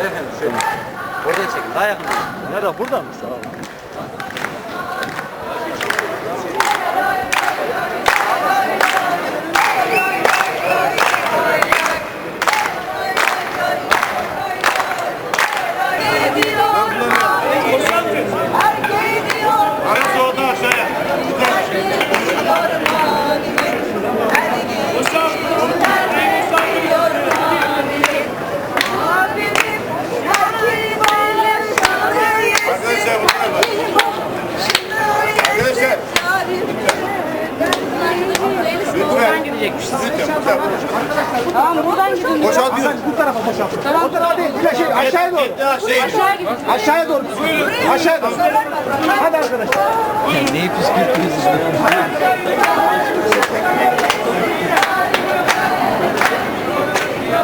Efendim şöyle. Oradan çekin. Daha yakın. Nerede? Burada mı? Sağ olun. Tarafa. Tamam buradan gidin. Boşaltıyor. Bu tarafa boşalt. O tarafa değil. Bir şey aşağıya doğru. Şey, Aşağıya doğru. Aşağıya doğru. Hadi arkadaşlar. Neyi püskürttünüz?